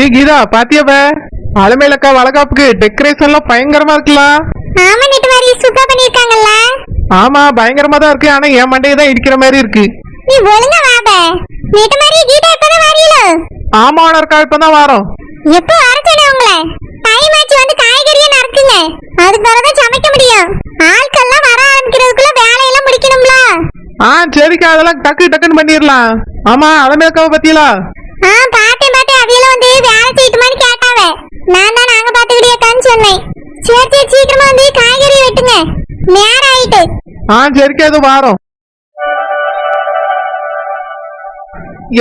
ஏய் கீதா பாத்தியாவ அலமேலக்கா வளகாப்புக்கு டெக்கரேஷன் எல்லாம் பயங்கரமா இருக்கலாம் ஆமா நெட்டு மாதிரி சூப்பர் பண்ணிருக்காங்கல்ல. ஆமா பயங்கரமா தான் இருக்கு. ஆனா என் மண்டையை தான் இடிக்கிற மாதிரி இருக்கு. நீ ஒழுங்கா வாப நெட்டு மாதிரி கீதா இப்பதான் வரீங்களோ ஆமா இருக்கா இப்பதான் வாரோம். எப்போ வர சொன்னேன் உங்களை டைம் ஆச்சு வந்து காய்கறியை நறுக்குங்க. அதுக்கு பிறகுதான் சமைக்க முடியும். ஆட்கள்லாம் வர ஆரம்பிக்கிறதுக்குள்ள வேலையெல்லாம் முடிக்கணும்ல. ஆ சரிக்கா. அதெல்லாம் டக்கு டக்குன்னு பண்ணிடலாம். ஆமா அலமேலக்காவை பத்தியலா? அவியல வந்து வேலை செய்யட்டுமான்னு கேட்டாவ. நான் தான் நாங்க பாத்துக்கிட்டேக்கான்னு சொன்னேன். சரி சரி சீக்கிரமா வந்து காய்கறி வெட்டுங்க. நேரம் ஆயிட்டு. ஆ சரிக்கா அது வாரோம்.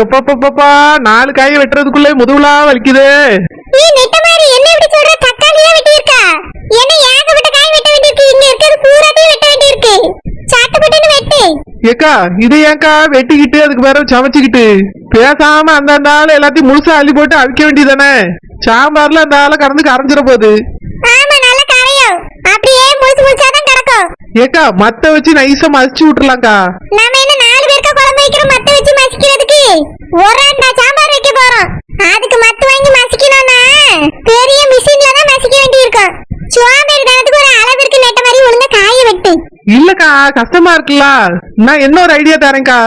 எப்பப்பப்பா நாலு காய் வெட்டுறதுக்குள்ள முதுகுலா வலிக்குது. நீ நெட்ட மாதிரி என்ன இப்படி சொல்ற? தக்காளி தான் வெட்டி இருக்கா என்ன ஏகப்பட்ட காய் வெட்ட வேண்டியிருக்கு இங்க இருக்கிறது பூராத்தையும் வெட்ட வேண்டியிருக்கு சட்டுப்பட்டுன்னு வெட்டு ஏக்கா இது ஏக்கா வெட்டிக்கிட்டு அதுக்கு வேற சமைச்சுக்கிட்டு? பேசாம அந்த ஆளு எல்லாத்தையும் முழுசா அள்ளி போட்டு அவிக்க வேண்டியதானே சாம்பார்ல அந்த ஆளை கறந்து கரைஞ்சிட போகுது. அப்படியே முழுசு முழுசா தான் கிடக்கும் ஏக்கா மத்த வச்சு நைஸா மதிச்சு விட்டுலாம்க்கா நாம என்ன நாலு பேருக்கு குழம்பு வைக்கிறோம் மத்த வச்சு மசிக்கிறதுக்கு? ஒரு ஆண்டா சாம்பார் வைக்க போறோம். அதுக்கு மத்து வாங்கி மசிக்கணும்னா பெரிய மிஷின்ல தான் மசிக்க வேண்டியிருக்கும். சோம்பேறி தனத்துக்கு ஒரு அளவு இருக்கு நெட்ட மாதிரி ஒழுங்கா காய வெட்டு இல்லக்கா கஷ்டமா இருக்குல்ல. நான் என்ன ஒரு ஐடியா தரேன்க்கா?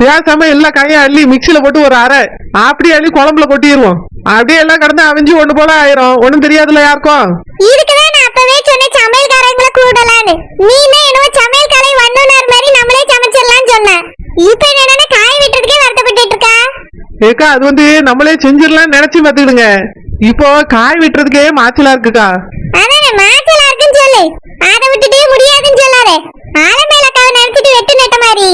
பேசாம எல்லா காயும் அள்ளி மிக்சில போட்டு ஒரு அரை அப்படியே அள்ளி குழம்புல கொட்டிடுவோம் அப்படியே எல்லாம் கடந்து அவிஞ்சு ஒண்ணு போல ஆயிரும். ஒண்ணும் தெரியாதுல யாருக்கும்? இதுக்குதான் நான் அப்பவே சொன்னேன் சமையல்காரங்களை கூடலான்னு. நீ என்னவோ சமையல்காரை வண்ணுனர் மாதிரி நம்மளே சமைச்சிடலாம்னு சொன்ன. இப்ப என்னன்னா காய் வெட்டுறதுக்கே வருத்தப்பட்டுட்டு இருக்கா? ஏக்கா அது வந்து நம்மளே செஞ்சிடலாம்னு நினைச்சு பார்த்துக்கிடுங்க. இப்போ காய் வெட்டுறதுக்கே மாச்சலா இருக்குக்கா. அதானே மாச்சலா இருக்குன்னு சொல்லு. அதை விட்டுட்டே முடியாதுன்னு சொல்லாதே. ஆலமேலக்காவை நினைச்சிட்டு வெட்டு நெட்ட மாதிரி.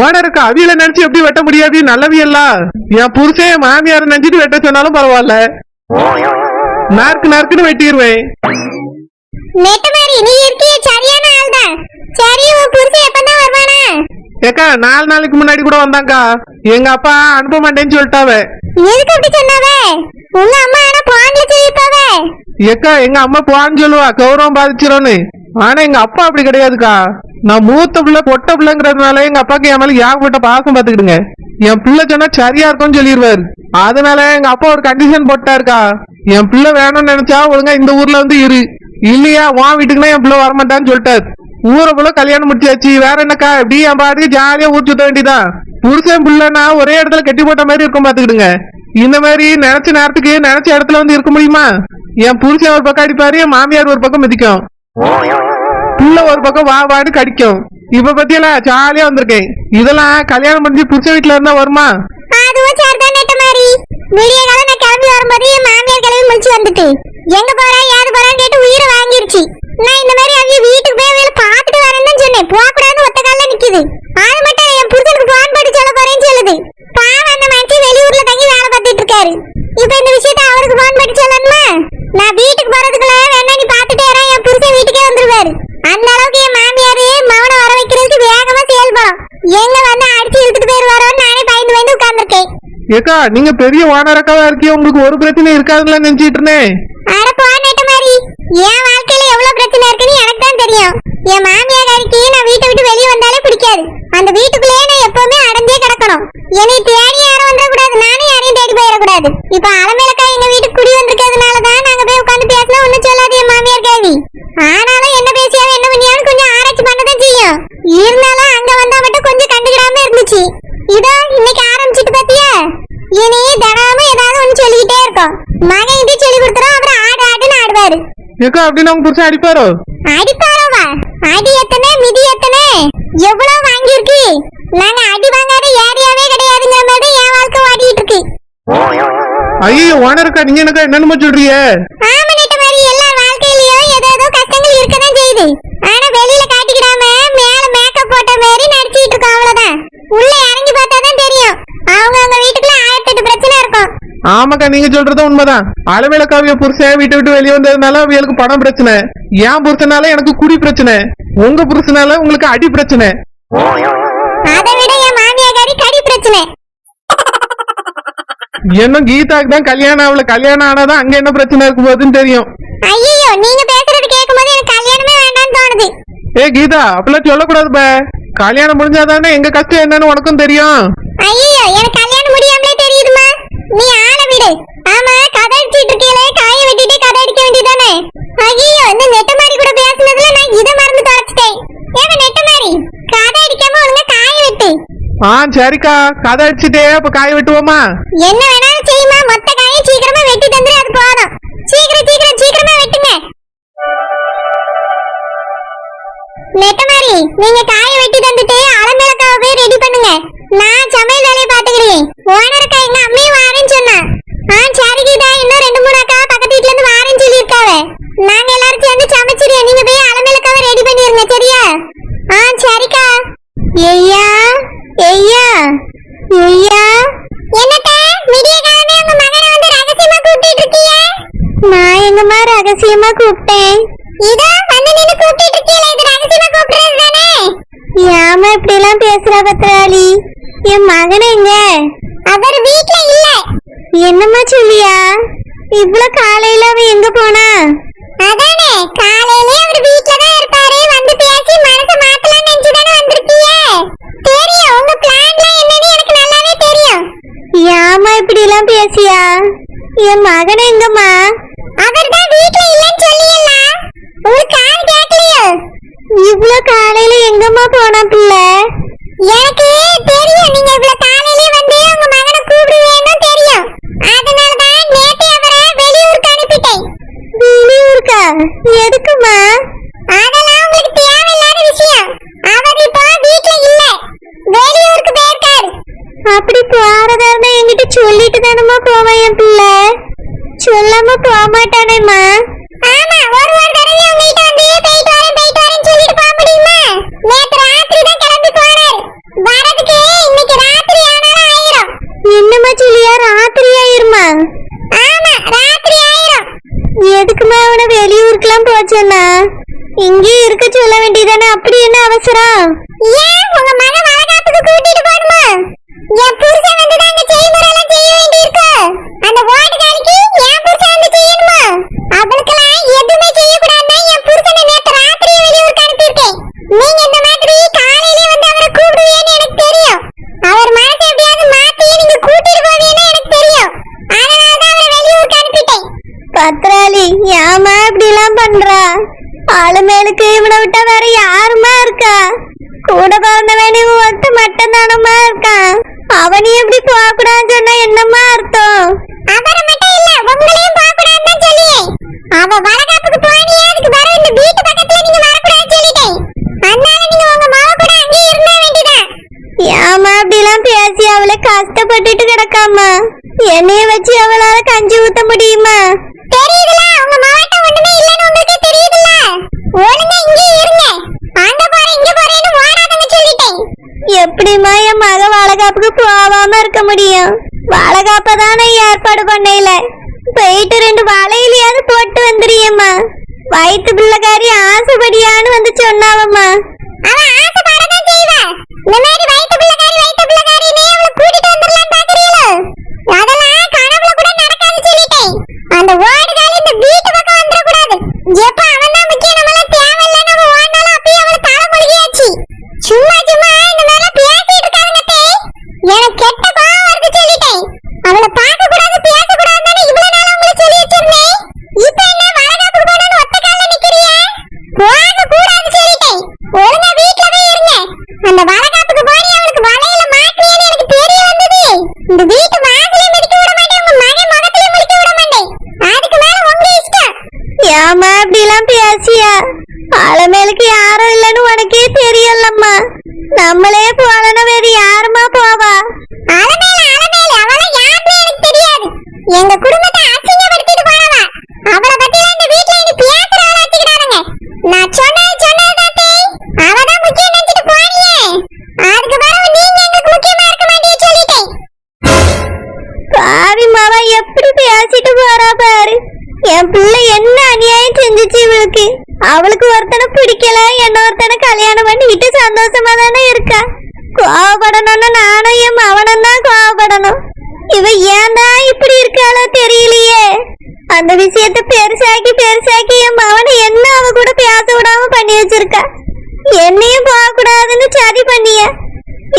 ஓனருக்கு அவியல நினைச்சு எப்படி வெட்ட முடியாது? நல்லவியல்ல? என் புருஷன் என் மாமியார நினைச்சிட்டு வெட்ட சொன்னாலும் பரவாயில்ல. நாருக்கு நாருக்குன்னு வெட்டிடுவேன் நெட்ட மாதிரி. நீ இருக்கிய சரியான ஆள் தான் சரி உன் புருஷன் எப்பதான் வருவானா ஏக்கா நாலு நாளைக்கு முன்னாடி கூட வந்தாங்கா எங்க அப்பா அனுப்ப மாட்டேன்னு சொல்லிட்டாவ. எதுக்கு அப்படி சொன்னாவே? உங்க அம்மா ஆனா பாண்ட்ல சொல்லிருப்பாவே ஏக்கா எங்க அம்மா போன்னு சொல்லுவா. கௌரவம் பாதிச்சிரும்னு. ஆனா எங்க அப்பா அப்படி கிடையாதுக்கா. நான் மூத்த பிள்ளை பொட்ட பிள்ளைங்கிறதுனால எங்க அப்பாக்கு என் மேல ஏகப்பட்ட பாசம் பாத்துக்கிடுங்க என் பிள்ளை சொன்னா சரியா இருக்கும்னு சொல்லிடுவாரு அதனால எங்க அப்பா ஒரு கண்டிஷன் போட்டாருக்கா. என் பிள்ளை வேணும்னு நினைச்சா ஒழுங்கா இந்த ஊர்ல வந்து இரு. இல்லையா உன் வீட்டுக்குன்னா என் பிள்ளை வரமாட்டான்னு சொல்லிட்டாரு. ஊரை போல கல்யாணம் முடிச்சாச்சு. வேற என்னக்கா? இப்படி என் பாட்டுக்கு ஜாலியா ஊர் சுத்த வேண்டியதான் புருஷன் பிள்ளைனா ஒரே இடத்துல கட்டி போட்ட மாதிரி இருக்கும் பாத்துக்கிடுங்க. இந்த மாதிரி நினைச்ச நேரத்துக்கு நினைச்ச இடத்துல வந்து இருக்க முடியுமா? என் புருஷன் ஒரு பக்கம் அடிப்பாரு என் மாமியார் ஒரு பக்கம் மிதிக்கும். புள்ள ஒரு பக்கம் வா வாடு கடிக்கும். இப்ப பத்தியெல்லாம் ஜாலியா வந்திருக்கேன். இதெல்லாம் கல்யாணம் பண்ணி புருஷ வீட்டுல இருந்தா வருமா? அதுவும் சரிதான் நெட்ட மாதிரி. விடிய காலம் நான் கிளம்பி வரும்போது என் மாமியார் கிளம்பி முடிச்சு வந்துட்டு எங்க போறா? ஏது போறான்னு கேட்டு உயிரை வாங்கிருச்சு. நான் இந்த மாதிரி அவங்க வீட்டுக்கு போய் அவங்கள பாத்துட்டு வரேன்னு சொன்னேன். போக கூடாது ஒத்த கால்ல நிக்குது. அது மட்டும் என் புருஷனுக்கு போன் போட்டு சொல்ல போறேன்னு சொல்லுது. பாவம் அந்த மனுஷன் வெளியூர்ல தங்கி வேலை பார்த்துட்டு இருக்காரு. இப்ப இந்த விஷயத்த அவருக்கு போன் போட்டு சொல்லணுமா? நான் வீட்டுக்கு போறதுக்குள்ள வேணா நீ பாத்துட்டே இரு, என் புருஷன் வீட்டுக்கே வந்துருவாரு. அந்த அளவுக்கு என் மாமியாரு மவனை வர வைக்கிறதுக்கு வேகமா செயல்படும். எங்க வந்து அடிச்சு இழுத்துட்டு போயிருவாரோன்னு நானே பயந்து பயந்து உட்கார்ந்துருக்கேன். ஏக்கா நீங்க பெரிய ஓனரக்காவா இருக்கீங்க? உங்களுக்கு ஒரு பிரச்சனை இருக்காதுன்னு நினைச்சிட்டு இருந்தேன். அட போ நெட்ட மாதிரி என் வாழ்க்கையில எவ்வளவு இருக்குன்னு எனக்கு தான் தெரியும். என் மாமியார் மாமியாருக்கு நான் வீட்டை விட்டு வெளியே வந்தாலே பிடிக்காது. அந்த வீட்டுக்குள்ளேயே நான் எப்பவுமே அடைஞ்சே கிடக்கணும். என்னை தேடி யாரும் வந்துடக்கூடாது. நானும் யாரையும் தேடி போயிடக்கூடாது. இப்ப அலமேலக்கா எங்க வீட்டுக்கு குடி வந்திருக்கிறதுனால தான் நாங்க போய் உட்காந்து பேசினா ஒண்ணும் சொல்லாது என் மாமியார் கேள்வி ஆனாலும் என்ன பேசியாலும் என்ன பண்ணியாலும் கொஞ்சம் ஆராய்ச்சி பண்ணதான் செய்யும் இருந்தாலும் அங்க வந்தா மட்டும் கொஞ்சம் கண்டுக்கிடாம இருந்துச்சு இதோ இன்னைக்கு ஆரம்பிச்சிட்டு பாத்தியா இனி தினமும் ஏதாவது ஒண்ணு சொல்லிக்கிட்டே இருக்கும் மகன் இது சொல்லி கொடுத்துரும் அப்புறம் ஆடு ஆடுன்னு ஆடுவாரு ஏக்கா அப்படின்னு உங்க புருஷன் அடிப்பாரோ? அடிப்பாரோவா? அடி எத்தனை? மிதி எத்தனை? எவ்வளவு வாங்கியிருக்கு? நாங்க அடி வாங்காத ஏரியாவே கிடையாதுங்கிற மாதிரி என் வாழ்க்கை ஓடிட்டு இருக்கு. ஐயோ ஓனருக்கா நீங்க எனக்கா என்னென்னமோ சொல்றீங்க நெட்ட மாதிரி எல்லா வாழ்க்கையிலயும் ஏதோ ஏதோ கஷ்டங்கள் இருக்கதான் செய்யுது ஆனா வெளியில காட்டிக்கிடாம மேல மேக்கப் போட்ட மாதிரி நடிச்சிட்டு இருக்கோம் அவ்வளவுதான் உள்ள இறங்கி பார்த்தாதான் தெரியும் அவங்க அவங்க வீட்டுக்குள்ள ஆயிரத்தி எட்டு பிரச்சனை இருக்கும் ஆமாக்கா நீங்க சொல்றது உண்மைதான். அளவேலக்காவிய புருஷன் வீட்டை விட்டு வெளியே வந்ததுனால அவங்களுக்கு பணம் பிரச்சனை. என் புருஷனால எனக்கு குடி பிரச்சனை. உங்க புருஷனால உங்களுக்கு அடி பிரச்சனை. அதை விட என் மாமியாரி கடி பிரச்சனை. இன்னும் கீதாக்கு தான் கல்யாணம் ஆகல. கல்யாணம் ஆனாதான் அங்க என்ன பிரச்சனை இருக்கு போகுதுன்னு தெரியும். ஐயோ நீங்க பேசுறது கேட்கும்போது எனக்கு கல்யாணமே வேண்டாம்னு தோணுது. ஏ கீதா அப்பெல்லாம் சொல்லக்கூடாது பே கல்யாணம் முடிஞ்சாதானே எங்க கஷ்டம் என்னன்னு உனக்கும் தெரியும். ஐயோ எனக்கு கல்யாணம் முடியாமலே தெரியுதுமா நீ ஆளை விடு. ஆமா கதை அடிச்சிட்டு இருக்கீங்களே காய வெட்டிட்டு கதை அடிக்க வேண்டியதானே ஐயோ இந்த நெட்ட மாதிரி கூட பேசுனதுல நான் இதை மறந்து தொலைச்சிட்டேன். ஏமா நெட்ட மாதிரி கதை அடிக்காம ஒழுங்கா காய வெட்டு. ஆ சரிக்கா. கதை அடிச்சுட்டே அப்ப காய வெட்டுவோமா? என்ன வேணாலும் செய்யுமா? மொத்த காயும் சீக்கிரமா வெட்டி தந்துரு அது போதும். சீக்கிரம் சீக்கிரம் சீக்கிரமா வெட்டுங்க. நெட்டமாரி நீங்க காய வெட்டி தந்துட்டு அலமேலக்காவை போய் ரெடி பண்ணுங்க. நான் சமையல் வேலையை பாத்துக்கிறேன் ஓனருக்கா எங்க அம்மையும் வாரேன்னு சொன்னா. ஆ சரி கீதா. இன்னும் ரெண்டு மூணு அக்கா பக்கத்து வீட்ல இருந்து வாரேன்னு சொல்லியிருக்காவ. நாங்க எல்லாரும் சேர்ந்து சமைச்சிருவோம் நீங்க போய் அலமேலக்காவை ரெடி பண்ணிருங்க சரியா? ஆ சரிக்கா. ஐயா ஐயா ஐயா என்னத்த? விடிய காலமே உங்க மகனை வந்து ரகசியமா கூப்பிட்டு இருக்கீங்க நான் எங்கம்மா ரகசியமா கூப்பிட்டேன்? இதோ வந்து நின்னு கூப்பிட்டு இருக்கீங்களே இது ரகசியமா கூப்பிடுறது தானே ஏமா இப்படி எல்லாம் பேசுற பத்ராளி என் மகன் எங்க? அவர் வீட்ல இல்ல. என்னம்மா சொல்லியா? இவ்ளோ காலையில அவன் எங்க போனா? அதானே காலையிலே அவர் வீட்ல தான் இருப்பாரு வந்து பேசி மனச மாத்தலாம்னு நினைச்சு தானே வந்திருக்கீங்க தெரியும் உங்க பிளான்லாம் என்னன்னு எனக்கு நல்லாவே தெரியும். ஏமா இப்படி எல்லாம் பேசியா? என் மகன் எங்கம்மா? அவர் தான் வீட்ல இல்லன்னு சொல்லியல்ல உங்களுக்கு கால் கேட்கலையோ. இவ்ளோ காலையில எங்கம்மா போனா பிள்ளை? எனக்கு தெரியும்? நீங்க இவ்வளவு காலையில வந்து உங்க மகனை கூப்பிடுவேன்னு தெரியும் அதனால தான் நேத்து அவரை வெளியூருக்கு அனுப்பிட்டேன் வெளியூருக்கா எதுக்குமா அதெல்லாம் உங்களுக்கு தேவையில்லாத விஷயம் அவர் இப்போ வீட்ல இல்ல வெளியூருக்கு போயிருக்காரு அப்படி போறதா இருந்தா என்கிட்ட சொல்லிட்டு தானம்மா போவான் என் பிள்ளை சொல்லாம போக மாட்டானேம்மா ஆமா ஒரு ஒரு தடவை உங்ககிட்ட வந்து போயிட்டு வரேன் போயிட்டு வரேன்னு சொல்லிட்டு போக முடியுமா நேத்து ராத்திரி தான் கிளம்பி போறாரு வரதுக்கு இன்னைக்கு ராத்திரி ஆனாலும் ஆயிரும் என்னம்மா சொல்லியா ராத்திரி ஆயிருமா ஆமா ராத்திரி ஆயிரும் எதுக்குமா அவனை வெளியூருக்குலாம் இங்கே இருக்க சொல்ல வேண்டியதானே? அப்படி என்ன அவசரம் ஏன் உங்க மகன் வளகாப்புக்கு கூட்டிட்டு போகணுமா என் புருஷன் வந்து தான் அங்க செய்முறை எல்லாம் செய்ய வேண்டியிருக்கு அந்த ஓட்டுக்காரிக்கு என் புருஷன் வந்து செய்யணுமா அவளுக்கெல்லாம் எதுவுமே செய்யக்கூடாதுன்னு என் புருஷனை நேத்து ராத்திரியே வெளியூருக்கு அனுப்பியிருக்கேன் நீங்க இந்த மாதிரி காலையிலே வந்து அவரை கூப்பிடுவீங்கன்னு எனக்கு தெரியும் அவர் மனசை எப்படியாவது மாத்தி நீங்க கூட்டிட்டு போவீங்கன்னு எனக்கு தெரியும் அதனால தான் அவரை வெளியூருக்கு அனுப்பிட்டேன் பத்ராளி ஏமா இப்படி எல்லாம் பண்றா ஆளுமேலுக்கு இவனை விட்டா வேற யாருமா இருக்கா கூட பிறந்தவன் இவன் ஒருத்த மட்டும் தானமா இருக்கான் அவனையும் எப்படி போக கூடாதுன்னு சொன்னா என்னம்மா அர்த்தம்? அவரை மட்டும் இல்ல உங்களையும் போக கூடாதுன்னு சொல்லியே. அவ வளகாப்புக்கு போனியே அதுக்கு வர இந்த வீட்டு பக்கத்துல நீங்க வரக்கூடாதுன்னு சொல்லிட்டேன். அதனால நீங்க உங்க மாவ கூட அங்கேயே இருந்த வேண்டியதான் ஏமா அப்படிலாம் பேசி அவளை கஷ்டப்பட்டுட்டு கிடக்காமா என்னைய வச்சு அவளால கஞ்சி ஊத்த முடியுமா? தெரியுதுல உங்க சொல்லிட்டேன் எப்படிம்மா என் மக வளகாப்புக்கு போகாம இருக்க முடியும்? வளகாப்ப தானே ஏற்பாடு பண்ணையில? போயிட்டு ரெண்டு வளையிலையாவது போட்டு வந்துறியம்மா வயிற்று பிள்ளைக்காரி ஆசைப்படியான்னு வந்து சொன்னாவம்மா. அவ ஆசைப்படதான் செய்வா. இந்த மாதிரி வயிற்று பிள்ளைக்காரி வயிற்று பிள்ளைக்காரினே அவளை கூட்டிட்டு வந்துடலாம் பாக்குறீங்களோ அதெல்லாம் கனவுல கூட நடக்காது சொல்லிட்டேன் அந்த ஓடுகால இந்த வீட்டு பக்கம் வந்துடக்கூடாது எப்ப அவன் தான் முக்கியம் நம்மள தேவையில்ல நம்ம ஓடினாலும் அப்பயே அவளை தலைமொழியாச்சு சும்மா சும்மா இந்த மாதிரிலாம் பேசிட்டு இருக்காதுங்க தே எனக்கு கெட்ட கோவம் வருது சொல்லிட்டேன் அவளை பார்க்க கூடாது பேச கூடாதுன்னு இவ்வளவு நாள் உங்களை சொல்லி வச்சிருந்தேன் இப்ப என்ன வளகாப்புக்கு போனோன்னு ஒத்த கால்ல நிக்கிறிய போக கூடாது சொல்லிட்டேன் ஒழுங்கா வீட்ல போய் இருங்க அந்த வளகாப்புக்கு போனி அவளுக்கு வலையில மாட்டினேன்னு எனக்கு தெரிய வந்தது இந்த வீட்டு வாசலே மிதிக்க விட மாட்டேன் உங்க மகன் முகத்திலே முடிக்க விட மாட்டேன் அதுக்கு மேல உங்க இஷ்டம் ஏமா அப்படி எல்லாம் பேசியா? அலமேலுக்கு யாரும் இல்லைன்னு உனக்கே தெரியலம்மா நம்மளே போலன வேறு யாருமா போவா? அலமேல அலமேல யாருன்னு எனக்கு தெரியாது. எங்க குடும்பத்தை அசிங்கப்படுத்திட்டு போனவா அவளை பத்தி இந்த வீட்ல இனி பேசுறவள வச்சுக்கிறானுங்க நான் சொன்னது சொன்னதுதான் தே அவதான் முக்கியம் நினைச்சிட்டு போனியே அதுக்கு பிறகு நீங்க எங்களுக்கு முக்கியமா இருக்க மாட்டேன்னு சொல்லிட்டேன் பாவி மாவா எப்படி பேசிட்டு போறா பாரு என் பிள்ளை என்ன அநியாயம் செஞ்சுச்சு இவளுக்கு அவளுக்கு பிடிக்கல என்ன ஒருத்தனை கல்யாணம் பண்ணிக்கிட்டு சந்தோஷமா தானே இருக்கா? கோவப்படணும்னு நானும் என் மவனும் தான் கோவப்படணும். இவ ஏன்டா இப்படி இருக்காளோ தெரியலையே. அந்த விஷயத்த பெருசாக்கி பெருசாக்கி என் மவனை என்ன அவ கூட பேச விடாம பண்ணி வச்சிருக்கா? என்னையும் போக கூடாதுன்னு சதி பண்ணிய.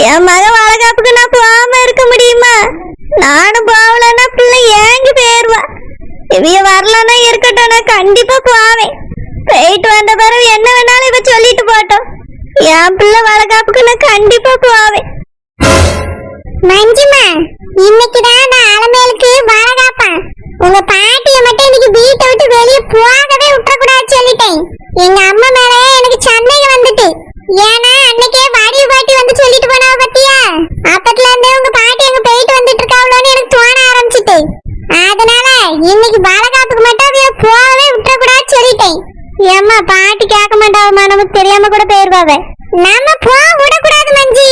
என் மக வளகாப்புக்கு நான் போகாம இருக்க முடியுமா? நானும் போகலன்னா பிள்ளை ஏங்கி போயிருவா. இவைய வரலன்னா இருக்கட்டும் நான் கண்டிப்பா போவேன். போயிட்டு வந்த பிறகு என்ன வேணாலும் இவ சொல்லிட்டு போட்டோம் என் பிள்ளை வளகாப்புக்கு நான் கண்டிப்பா போவேன். மஞ்சுமா இன்னைக்கு தான் நான் அலமேலுக்கு வளகாப்பா. உங்க பாட்டியை மட்டும் இன்னைக்கு வீட்டை விட்டு வெளியே போகவே விட்டுறக்கூடாது சொல்லிட்டேன். எங்க அம்மா மேல எனக்கு சந்தேகம் வந்துட்டு. ஏன்னா அன்னைக்கே வாடிய பாட்டி வந்து சொல்லிட்டு போனாவ பத்தியா அப்பத்துல இருந்தே உங்க பாட்டி அங்க போயிட்டு வந்துட்டு இருக்காவளோன்னு எனக்கு தோண ஆரம்பிச்சிட்டு அதனால இன்னைக்கு வளகாப்புக்கு மட்டும் அவிய போகவே விட்டுறக்கூடாது சொல்லிட்டேன் ஏம்மா பாட்டி கேட்க மாட்டாவமா தெரியாம கூட போயிருவாவ நம்ம போக விடக்கூடாது மஞ்சி.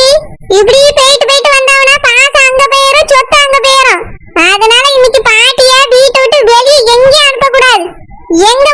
இப்படி போயிட்டு போயிட்டு வந்தாவனா பாசம் அங்க போயிரும் சொத்து அங்க போயிரும். அதனால இன்னைக்கு பாட்டியா வீட்டை விட்டு வெளியே எங்கேயும் அனுப்பக்கூடாது. எங்க